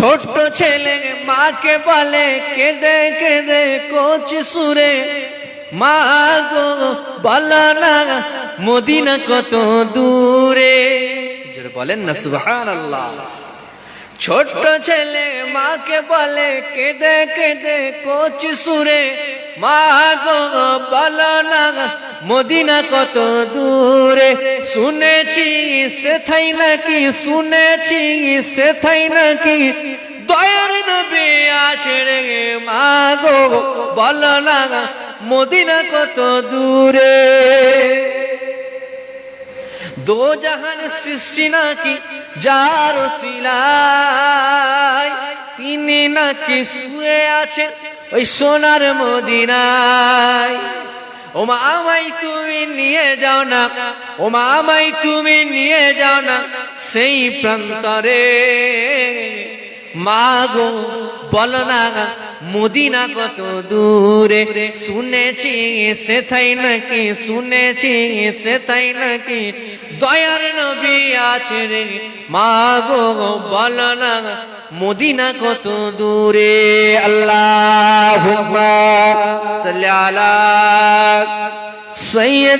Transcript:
ছোট্ট ছেলে মাকে বলে, কেঁদে কেঁদে কোচ সুরে। মা গো, বল না, মদিনা কত দূরে? বলেন না সুহান আল্লাহ ছোট্ট ছেলে মাকে বলে, কেঁদে কেঁদে কোচ সুরে। মদিনা কত দূরে? শুনেছি সে সেথাই নাকি, শুনেছি সে সেথাই নাকি? দয়ার নবী আছে রে মা গো বল না মদিনা কত দূরে? দো জাহান সৃষ্টি নাকি, যার শিলায় তিনি নাকি শুয়ে আছেন? ওই সোনার মদিনায়। ওমা মা আমায় তুমি নিয়ে যাও না, ও মা আমায় তুমি নিয়ে যাও না সেই প্রান্তরে। মা গো, বল না, মদিনা কত দূরে? শুনেছি সেথাই নাকি, শুনেছি সেথাই নাকি দয়ার নবী আছে রে। মা গো, বল না, মদিনা কত দূরে? আল্লাহ। على سيد